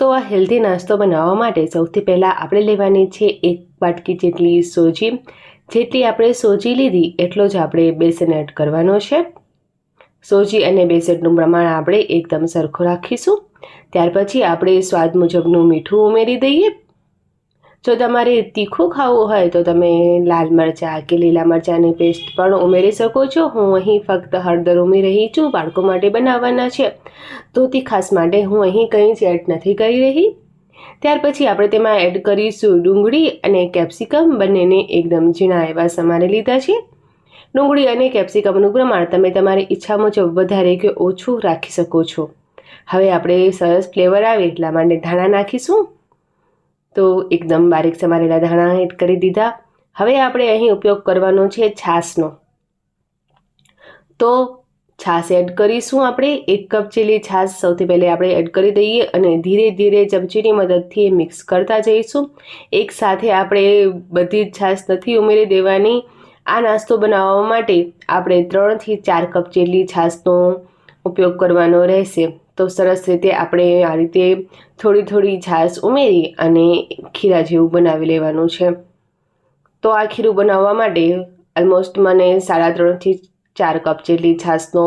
તો આ હેલ્ધી નાસ્તો બનાવવા માટે સૌથી પહેલાં આપણે લેવાની છે એક વાટકી જેટલી સોજી. જેટલી આપણે સોજી લીધી, એટલો જ આપણે બેસન એડ કરવાનો છે. સોજી અને બેસનનું પ્રમાણ આપણે એકદમ સરખું રાખીશું. ત્યાર પછી આપણે સ્વાદ મુજબનું મીઠું ઉમેરી દઈએ. જો તમારે તીખું ખાવું હોય તો તમે લાલ મરચાં કે લીલા મરચાંની પેસ્ટ પણ ઉમેરી શકો છો. હું અહીં ફક્ત હળદર ઉમેરી રહી છું. બાળકો માટે બનાવવાના છે. તો તીખાસ માટે હું અહીં કંઈ જ એડ નથી કરી રહી. ત્યાર પછી આપણે તેમાં એડ કરીશું ડુંગળી અને કેપ્સિકમ. બંનેને એકદમ ઝીણા એવા સમારે લીધા છે. ડુંગળી અને કેપ્સિકમનું પ્રમાણ તમે તમારી ઈચ્છા મુજબ વધારે કે ઓછું રાખી શકો છો. હવે આપણે સરસ ફ્લેવર આવે એટલા માટે ધાણા નાખીશું. તો એકદમ બારીક સમારેલા ધાણા એડ કરી દીધા. હવે આપણે અહીં ઉપયોગ કરવાનો છે છાશનો. તો છાશ એડ કરીશું આપણે. એક કપ જેટલી છાશ સૌથી પહેલે આપણે એડ કરી દઈએ અને ધીરે ધીરે ચમચીની મદદથી મિક્સ કરતા જઈશું. એક સાથે આપણે બધી જ છાશ નથી ઉમેરી દેવાની. આ નાસ્તો બનાવવા માટે આપણે ત્રણથી ચાર કપ જેટલી છાશનો ઉપયોગ કરવાનો રહેશે. તો સરસ રીતે આપણે આ રીતે થોડી થોડી છાશ ઉમેરી અને ખીરા જેવું બનાવી લેવાનું છે. તો આ ખીરું બનાવવા માટે ઓલમોસ્ટ મને સાડા ત્રણથી ચાર કપ જેટલી છાશનો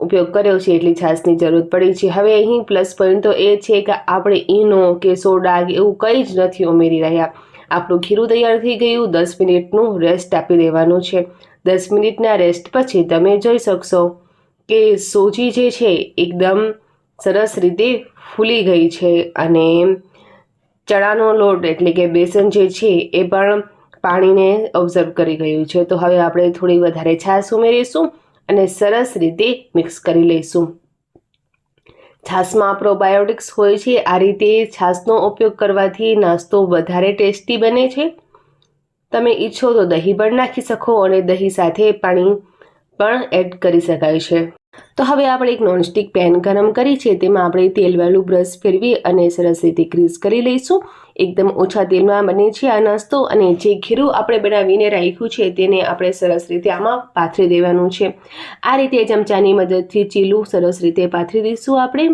ઉપયોગ કર્યો છે, એટલી છાશની જરૂર પડી છે. હવે અહીં પ્લસ પોઈન્ટ તો એ છે કે આપણે ઈનો કે સોડા કે એવું કંઈ જ નથી ઉમેરી રહ્યા. આપણું ખીરું તૈયાર થઈ ગયું, દસ મિનિટનું રેસ્ટ આપી દેવાનું છે. દસ મિનિટના રેસ્ટ પછી તમે જોઈ શકશો કે સોજી જે છે, એકદમ સરસ રીતે ફૂલી ગઈ છે અને ચણાનો લોટ એટલે કે બેસન જે છે, એ પણ પાણીને ઓબ્ઝર્વ કરી ગયું છે. તો હવે આપણે થોડી વધારે છાશ ઉમેરીશું અને સરસ રીતે મિક્સ કરી લઈશું. છાશમાં પ્રોબાયોટિક્સ હોય છે, આ રીતે છાશનો ઉપયોગ કરવાથી નાસ્તો વધારે ટેસ્ટી બને છે. તમે ઈચ્છો તો દહીં પણ નાખી શકો અને દહીં સાથે પાણી પણ એડ કરી શકાય છે. તો હવે આપણે એક નોનસ્ટિક પેન ગરમ કરી છે, તેમાં આપણે તેલવાળું બ્રશ ફેરવી અને સરસ રીતે ગ્રીસ કરી લઈશું. એકદમ ઓછા તેલમાં બને છે આ નાસ્તો અને જે ખીરું આપણે બનાવીને રાખ્યું છે, તેને આપણે સરસ રીતે આમાં પાથરી દેવાનું છે. આ રીતે ચમચાની મદદથી ચીલું સરસ રીતે પાથરી દઈશું આપણે.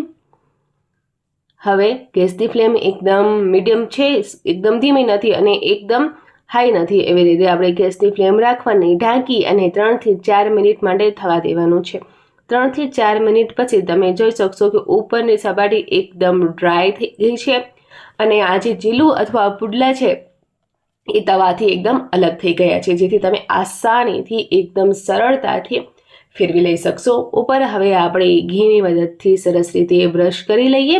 હવે ગેસની ફ્લેમ એકદમ મીડિયમ છે, એકદમ ધીમી નથી અને એકદમ હાઈ નથી એવી રીતે આપણે ગેસની ફ્લેમ રાખવાની, ઢાંકી અને ત્રણથી ચાર મિનિટ માટે થવા દેવાનું છે. ત્રણથી ચાર મિનિટ પછી તમે જોઈ શકશો કે ઉપરની સપાટી એકદમ ડ્રાય થઈ ગઈ છે અને આ જે જીલું અથવા પુડલા છે એ તવાથી એકદમ અલગ થઈ ગયા છે, જેથી તમે આસાનીથી એકદમ સરળતાથી ફેરવી લઈ શકશો. ઉપર હવે આપણે ઘીની મદદથી સરસ રીતે બ્રશ કરી લઈએ.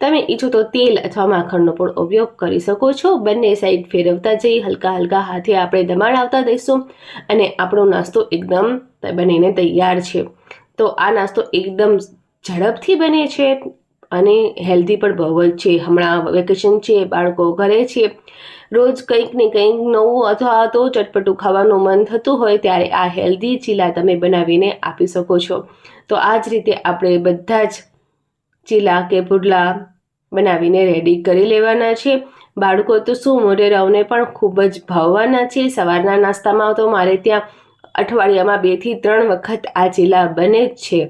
તમે ઈચ્છો તો તેલ અથવા માખણનો પણ ઉપયોગ કરી શકો છો. બંને સાઈડ ફેરવતા જઈ હલકા હલકા હાથે આપણે દમાડાવતા દઈશું અને આપણો નાસ્તો એકદમ બનીને તૈયાર છે. તો આ નાસ્તો એકદમ ઝડપથી બને છે અને હેલ્ધી પણ બહુ જ છે. હમણાં વેકેશન છે, બાળકો ઘરે છે. રોજ કંઈક ને કંઈક નવું અથવા તો ચટપટું ખાવાનું મન થતું હોય ત્યારે આ હેલ્ધી ચીલા તમે બનાવીને આપી શકો છો. તો આ જ રીતે આપણે બધા જ ચીલા કે પુડલા બનાવીને રેડી કરી લેવાના છે. બાળકો તો શું મોઢેરાઓને પણ ખૂબ જ ભાવવાના છે. સવારના નાસ્તામાં તો મારે ત્યાં અઠવાડિયામાં બેથી ત્રણ વખત આ ચીલા બને જ છે.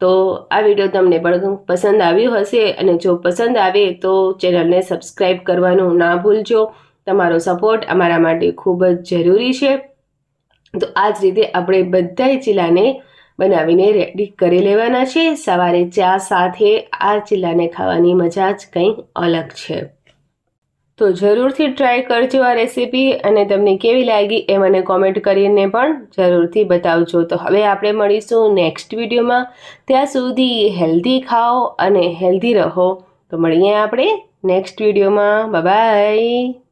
તો આ વીડિયો તમને પણ પસંદ આવ્યો હશે અને જો પસંદ આવે તો ચેનલને સબસ્ક્રાઈબ કરવાનું ના ભૂલજો. તમારો સપોર્ટ અમારા માટે ખૂબ જ જરૂરી છે. તો આ જ રીતે આપણે બધાય ચીલાને બનાવીને રેડી કરી લેવાના છે. સવારે ચા સાથે આ ચીલાને ખાવાની મજા જ કંઈ અલગ છે. તો જરૂરથી ટ્રાય કરજો આ રેસીપી અને તમને કેવી લાગી એ મને કોમેન્ટ કરીને પણ જરૂરથી બતાવજો. તો હવે આપણે મળીશું નેક્સ્ટ વિડીયોમાં. ત્યાં સુધી હેલ્ધી ખાઓ અને હેલ્ધી રહો. તો મળીએ આપણે નેક્સ્ટ વિડીયોમાં. બાય